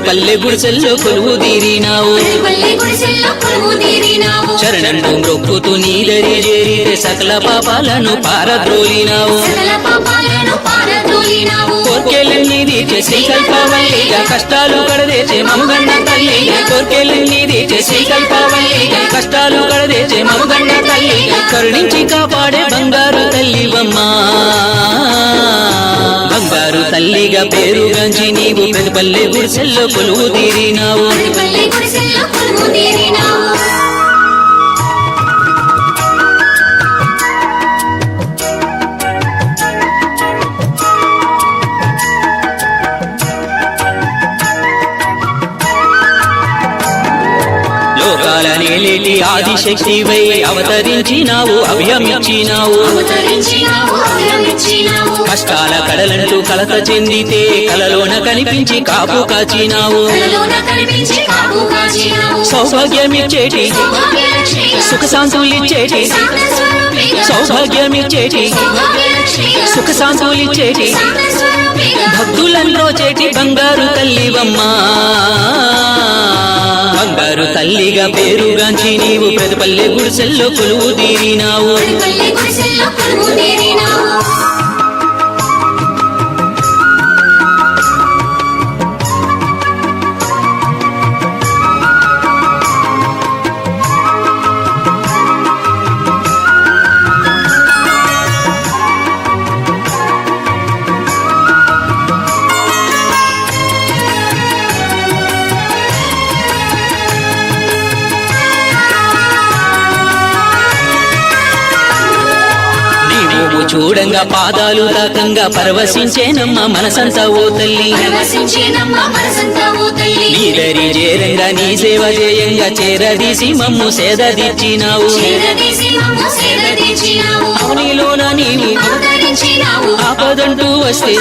నీవు పల్లె గుడిసెల్లో కొలువు తీరినావు. చరణంలో మొక్కుతూ నీదరి చేరితే సకల పాపాలను పారద్రోలినావు. సకల కోర్కెలన్నీ తీర్చే శ్రీకల్పవల్లిగా కష్టాలు కడదేచే మమగండ తల్లిగా. కోర్కెలన్నీ తీర్చే శ్రీకల్పవల్లిగా కష్టాలు కడదేచే మమగండ తల్లిగా. కరుణించి కాపాడే బంగారు తల్లివమ్మా. బంగారు తల్లిగా పేరుగాంచి నీవు ప్రతి పల్లె గుడిసెల్లో కొలువు తీరినావు. నేలేటి ఆదిశక్తివై అవతరించినావు అభయమిచ్చినావు కష్టాల కడలంటూ కలత చెందితే కలలోన కనిపించి కాపు కాచినావు. సౌభాగ్యమిచ్చేటి సుఖ శాంతులిచ్చేటి సౌభాగ్యమిచ్చేటి సుఖ శాంతులిచ్చేటి భక్తులను చేటి బంగారు తల్లివమ్మా. బంగారు తల్లిగా పేరుగాంచి నీవు ప్రతి పల్లె గుడిసెల్లో కొలువు తీరినావు. చూడంగా పాదాలు దాకంగా పరవశించేనమ్మ మనసంతా ఓ తల్లి. పరవశించేనమ్మ మనసంతా ఓ తల్లి. నీదరి చేరంగా నీ సేవ చేయంగా చేరదీసి మమ్ము సేదదీచినావు అవనిలోన నీవు ఆపదంటూ వస్తే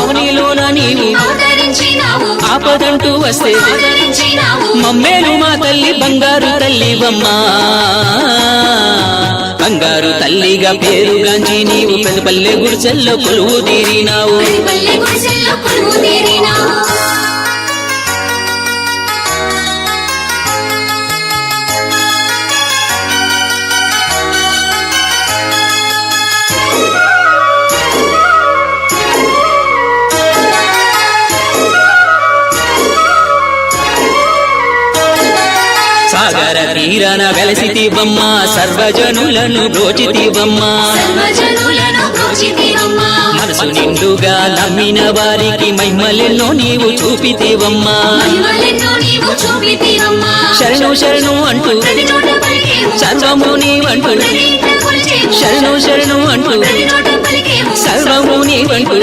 అవనిలోన నీవు ఆపదంటూ వస్తే మమ్మేలు మా తల్లి బంగారు తల్లివమ్మా. బంగారు తల్లిగా పేరుగాంచి నీవు పెద్ద పల్లె గుడిసెల్లో కొలువు తీరినావు. తీరన వెలసితివమ్మ సర్వజనులను బ్రోచితివమ్మ. మనసు మనసు నిండుగా నమ్మిన వారికి మహిమలెన్నో నీవు చూపితేవమ్మా. శరణు శరణు అంటూ సర్వము నీవంటూ శరణు శరణు అంటూ సర్వము నీవంటూ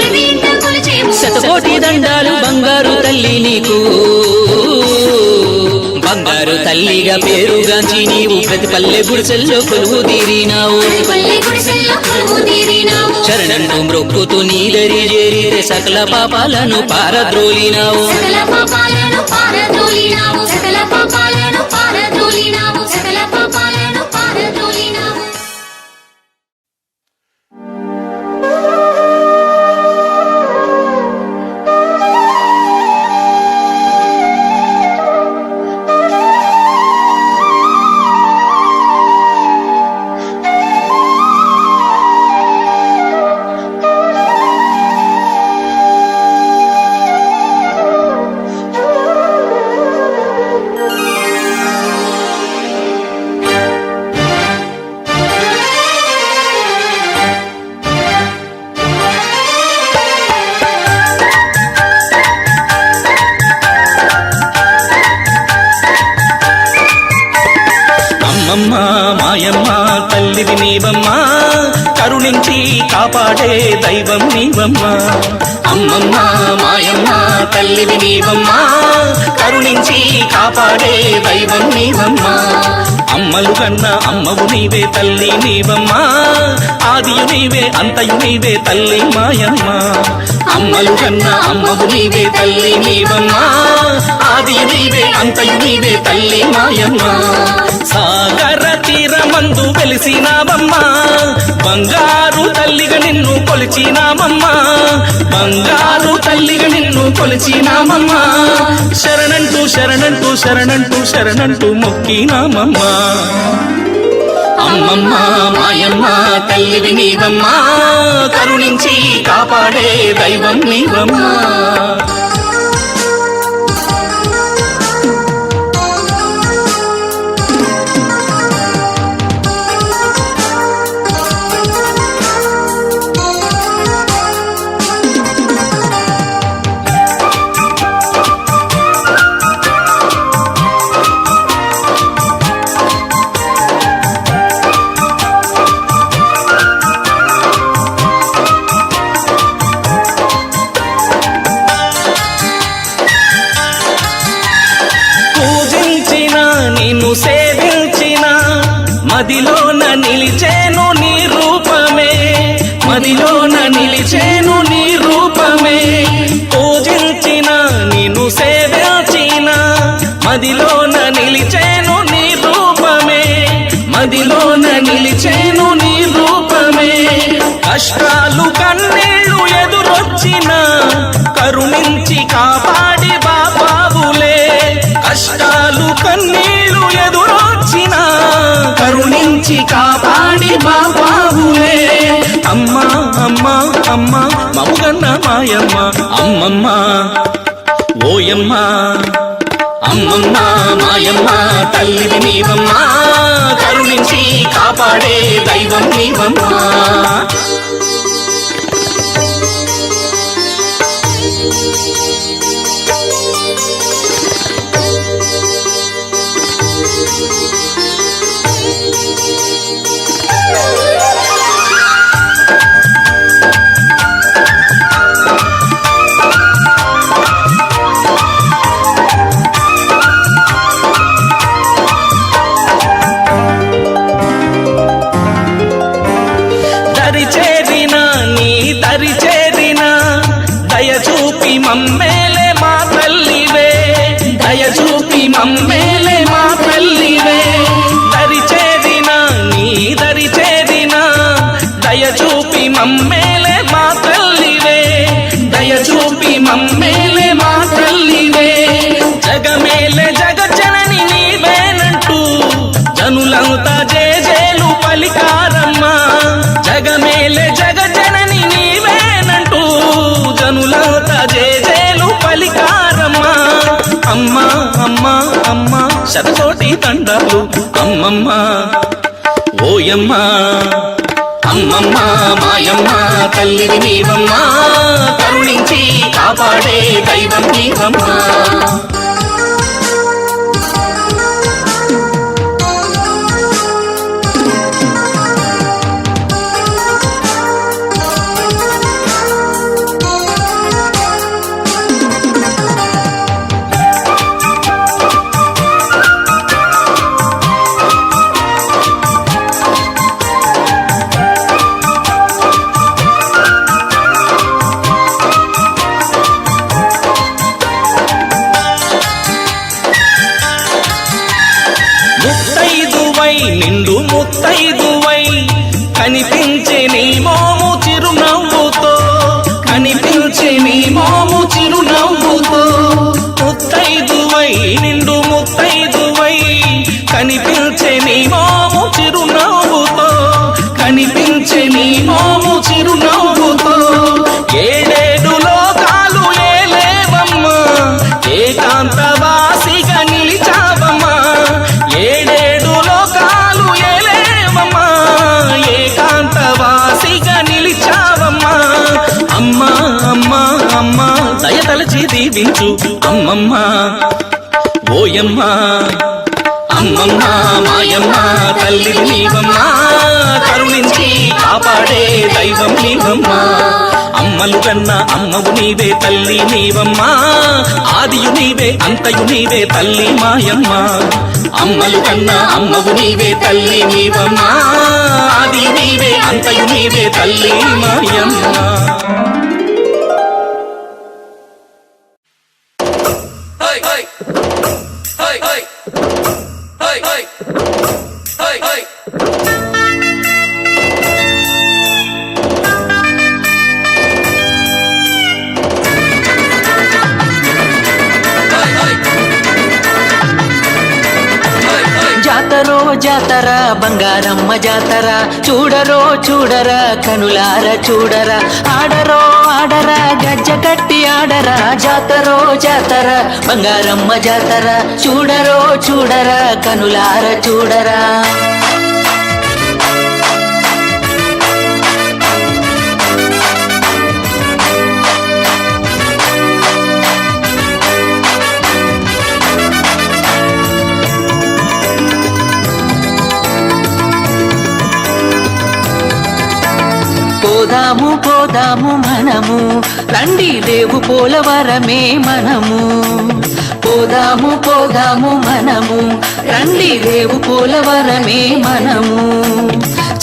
శతకోటి దండాలు బంగారు తల్లి నీకు. బంగారు తల్లిగా పేరుగాంచి నీవు ప్రతి పల్లె గుడిసెల్లో కొలువు తీరినావు. శరణంటూ మ్రొక్కుతూ నీ దరి చేరితే సకల పాపాలను పారద్రోలినావు. సకల పాపాలను పారద్రోలినావు. సకల పాపాలను కాపాడే దైవం నీవమ్మా. అమ్మలు కన్న అమ్మవు నీవే తల్లి నీవమ్మా. ఆదియు నీవే అంతయు నీవే తల్లి మాయమ్మ. అమ్మలు కన్న అమ్మవు నీవే తల్లి నీవమ్మా. ఆదియు నీవే అంతయు నీవే తల్లి మాయమ్మ. సాగర తీరమందు వెలిసినావమ్మా. బంగారు తల్లిగా నిన్ను కొలిచినామమ్మా. బంగారు తల్లిగా నిన్ను కొలిచినామమ్మా. శరణంటూ శరణంటూ శరణంటూ శరణంటూ మొక్కినామమ్మా. అమ్మమ్మ మాయమ్మ తల్లివి నీవమ్మా. కరుణించి కాపాడే దైవం నీవమ్మా. అమ్మ అమ్మా మముగన్న మాయమ్మ అమ్మమ్మ ఓయమ్మ అమ్మమ్మ మాయమ్మ తల్లిది నీవమ్మా కరుణించి కాపాడే దైవం నీవమ్మా. జనులంతా జేజేలు పలికారమ్మ. అమ్మ అమ్మ అమ్మ శతకోటి తండాలు అమ్మమ్మ. ఓయమ్మ అమ్మమ్మ మాయమ్మ తల్లిని నీవమ్మా. కరుణించి కాపాడే దైవం నీవమ్మా. నిండు ముత్తైదువై కనిపించే నీ మో దీవించు అమ్మమ్మ. ఓయమ్మ అమ్మమ్మ మాయమ్మ తల్లి నీవమ్మ. కరుణించి కాపాడే దైవం నీవమ్మా. అమ్మలు కన్న అమ్మవు నీవే తల్లి నీవమ్మా. ఆదియు నీవే అంతయు నీవే తల్లి మాయమ్మ. అమ్మలు కన్న అమ్మవు నీవే తల్లి నీవమ్మా. ఆది నీవే అంతయు నీవే తల్లి మాయమ్మ. చూడరో జాతర బంగారమ్మ జాతర చూడరో చూడరా కనులార చూడరా ఆడరో ఆడరా గజ్జ కట్టి ఆడరా జాతరో జాతర బంగారమ్మ జాతర చూడరో చూడరా కనులార చూడరా. పోదాము పోదాము మనము. రండి దేవు పోలవరమే మనము. పోదాము పోదాము మనము. రండి రేవు పోలవరమే మనము.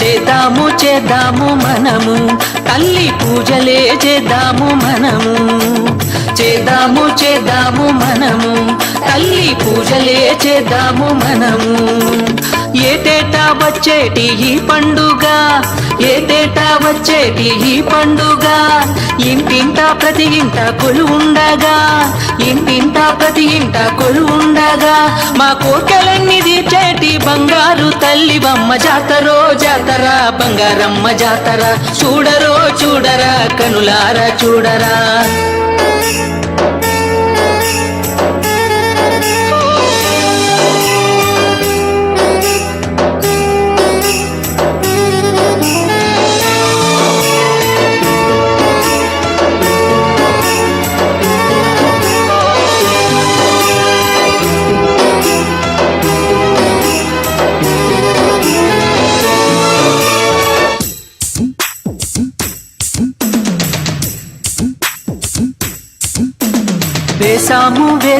చేద్దాము చేద్దాము మనము. తల్లి పూజలే చేద్దాము మనము. చేద్దాము చేద్దాము మనము. తల్లి పూజలే చేద్దాము మనము. ఏటేటా వచ్చేటి ఈ పండుగ? ఏటేటా వచ్చేటి ఈ పండుగ? ఇంటింట ప్రతి ఇంట కొలు ఉండగా? ఇంటింట ప్రతి ఇంట కొలు ఉండగా? మా కోటలన్నీ తీర్చేటి బంగారు తల్లి బొమ్మ జాతరో జాతర బంగారమ్మ జాతర. చూడరో చూడరా కనులారా చూడరా.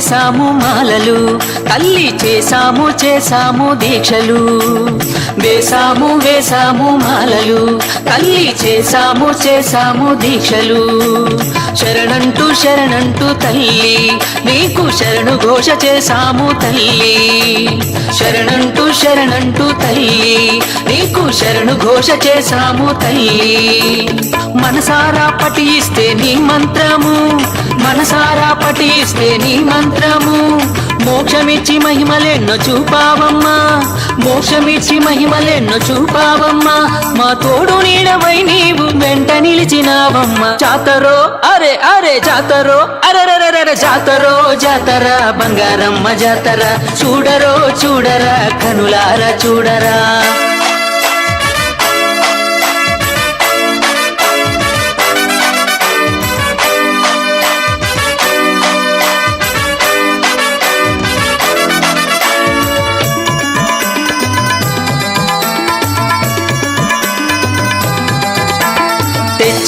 వేసాము మాలలు తల్లి చేసాము చేసాము దీక్షలు. వేసాము వేసాము మాలలు తల్లి చేసాము చేసాము దీక్షలు. శరణంటూ శరణంటూ తల్లి నీకు శరణు ఘోష చేశాము తల్లి. శరణంటూ శరణంటూ తల్లి నీకు శరణు ఘోష చేశాము తల్లి. మనసారా పఠిస్తే నీ మంత్రము మనసారా పఠిస్తే నీ మంత్రము. మోక్షమిచ్చి మహిమలెన్నో చూపావమ్మా మోక్షమిచ్చి మహిమలెన్నో చూపావమ్మా. మా తోడు నీడవై నీవు వెంట నిలిచినావమ్మా. జాతరో అరే అరే జాతరో అరరరర జాతరో జాతర బంగారమ్మ జాతర చూడరో చూడరా కనులారా చూడరా.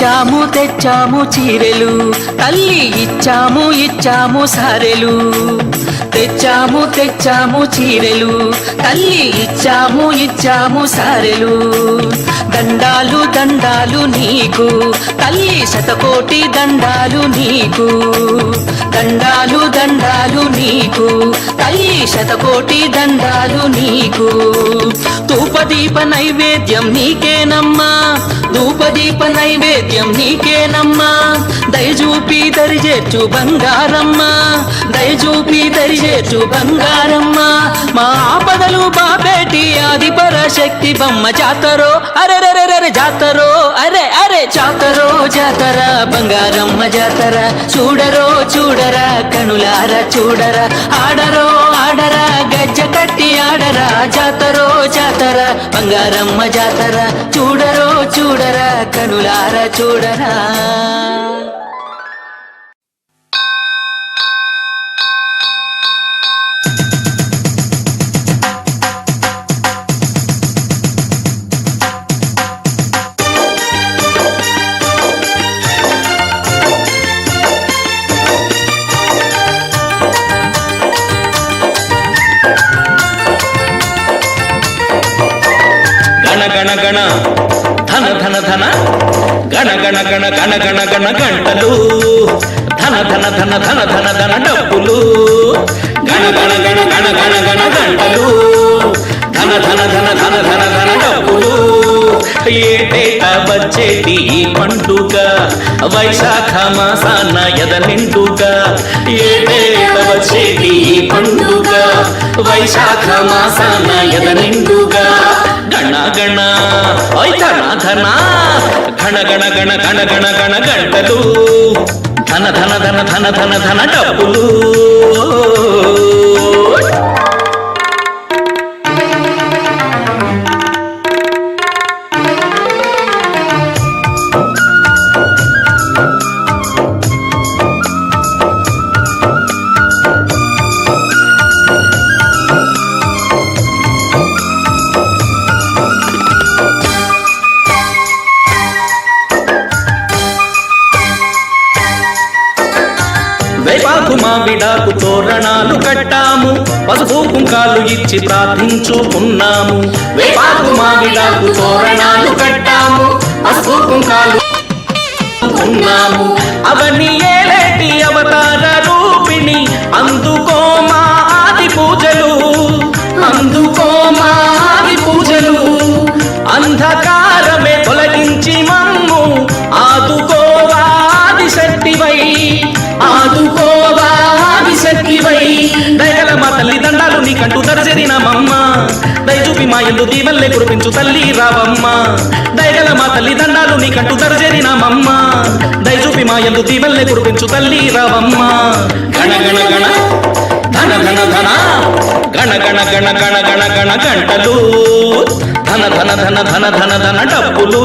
తెచ్చాము తెచ్చాము చీరెలు. తల్లి ఇచ్చాము ఇచ్చాము సారెలు. తెచ్చాము తెచ్చాము చీరెలు. తల్లి ఇచ్చాము ఇచ్చాము సారెలు. దండాలు దండాలు నీకు. తల్లి శతకోటి దండాలు నీకు. దండాలు దండాలు నీకు. తల్లి శతకోటి దండాలు నీకు. తూపదీప నైవేద్యం నీకేనమ్మా. ధూపదీప నైవేద్యం నీకేనమ్మా. దయజూపి దరిజేర్చు బంగారమ్మా. దయజూపి దరి దరిజేర్చు బంగారమ్మ. మా ఆపదలు బాబేటి ఆది పరాశక్తి బొమ్మ జాతరో. అరే అరే జాతరో అరే అరే జాతరో జాతర. బంగారమ్మ జాతర చూడరో చూడరా. కనులారా చూడరా. ఆడరో ఆడరా. గజ్జ కట్టి ఆడరా. జాతరో జాతర. బంగారమ్మ జాతర చూడరో చూడరా. కనులారా చూడరా గణ గణ ధన ధన ధన గణ గణ గణ గణ గణ గణ గంటలు ధన ధన ధన ధన ధన ధన డబ్బులు గణ గణ గణ గణ గణ గణ గంటలు ధన ధన ధన ధన ధన ధన డబ్బులు ఏటేటా వచ్చేటి ఈ పండుగ వైశాఖ మాసాన ఎద నిండుగా ఏటేటా వచ్చేటి ఈ పండుగ వైశాఖ మాసాన ఎద గణ గణ ఓయ్ ధన ధన గణ గణ గణ గణ గణ గణ గంటలు ధన ధన ధన ధన ధన ధన డబ్బులు. పసుపు ఇచ్చి ప్రార్థించుకున్నాము. వేపాకు తోరణాలు కట్టాము. పసుపు ఉన్నాము అవన్నీ దండాలు నీకంటూ దరజరిన మమ్మ దయచూపి మా ఎందు దీవెల్లే కురిపించు తల్లి రావమ్మ దయగల మా తల్లి దండాలు నీకంటూ దరజరిన మమ్మ దయచూపి మా ఎందు దీవెల్లే కురిపించు తల్లి రావమ్మ గణ గణ గణ ధన ధన ధన గణ గణ గణ గణ గణ గణ గంటలు ధన ధన ధన ధన ధన ధన డబ్బులు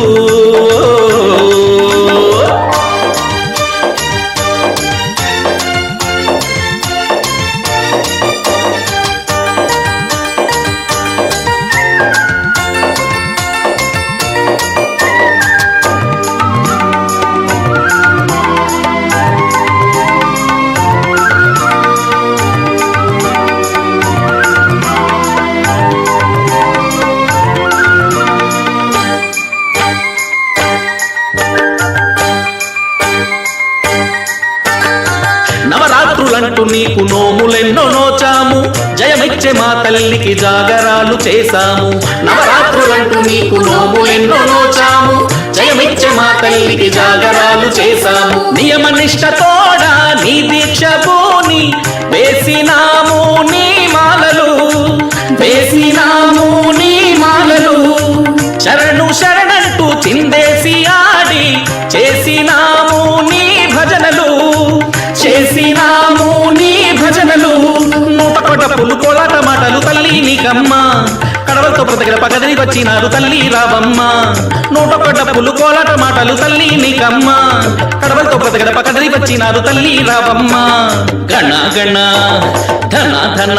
తల్లికి జాగరాలు చేశాము. నవరాత్రులంటూ నీకు నోములెన్నో నోచాము. జయమిచ్చ మా తల్లికి జాగరాలు చేశాము. నియమ నిష్టతోడా నీ దీక్ష పోని వేసినాము నీ మాలలు. వేసినాము నీ మాలలు. శరణు శరణంటూ చిందేసి ఆడి చేసినాము నీ భజనలు. చేసినాము నీ భజనలు. నూట కొట పులు మాటలు తల్లి నీకమ్మ. కడవలతో బ్రతకల పగదని వచ్చినారు తల్లి రావమ్మ. నూట డబ్బులు కోలాట మాటలు తల్లి నీకమ్మ. కడవలతో బ్రతకల పగదని వచ్చినారు తల్లి రావమ్మ. గణ గణ ధన ధన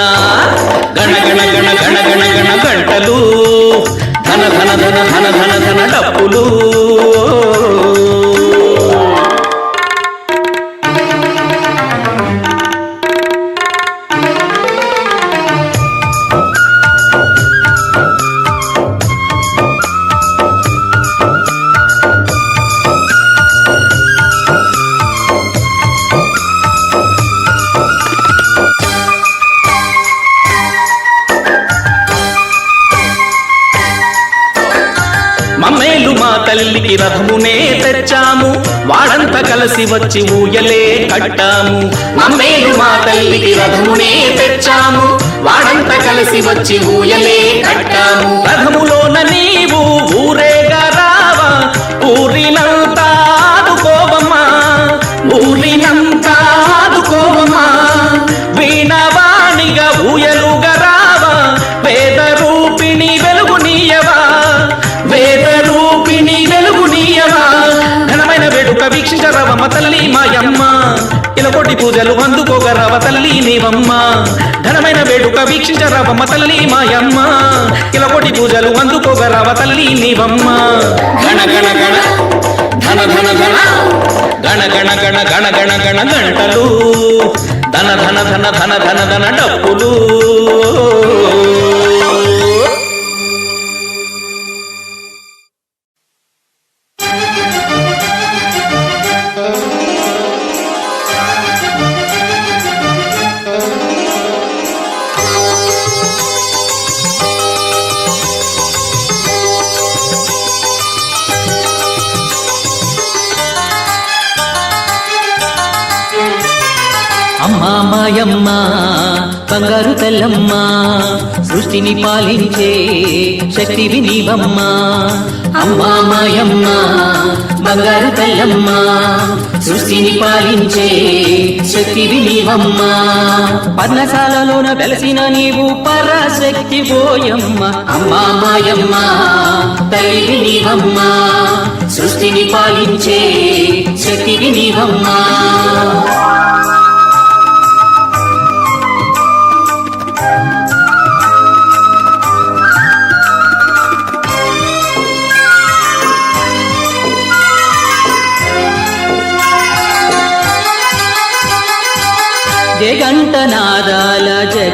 గణ గణ గణ గణ గణ గణ గంటలు. ధన ధన ధన ధన ధన ధన డబ్బులు డప్పులు తెచ్చాము. వాడంతా కలిసి వచ్చి ఊయలే కట్టాము. మమ్మేలు మా తల్లికి రథమునే తెచ్చాము. వాడంతా కలిసి వచ్చి ఊయలే కట్టాము. రథములోన నీవు ఊరే పూజలు పూజలు అందుకోగరవ తల్లి నీవమ్మ. ఘనమైన వేడుక వీక్షించ రవమ్మ తల్లి మాయమ్మ. ఇలకొటి పూజలు అందుకోగరవ తల్లి నీవమ్మ. గణ గణ గణ ధన ధన ధన గణ గణ గణ గణ గణ గణ గంటలు. ధన ధన ధన ధన ధన ధన డప్పులు. బంగారు తెల్లమ్మ సృష్టిని పాలించే శక్తివి నీవమ్మ అమ్మా మాయమ్మ బంగారు తెల్లమ్మ సృష్టిని పాలించే శక్తివి నీవమ్మ పర్ణశాలలోన వెలసిన నీవు పరాశక్తి పోయమ్మ అమ్మా మాయమ్మ తల్లివి నీవమ్మ సృష్టిని పాలించే శక్తివి నీవమ్మ पादाला जग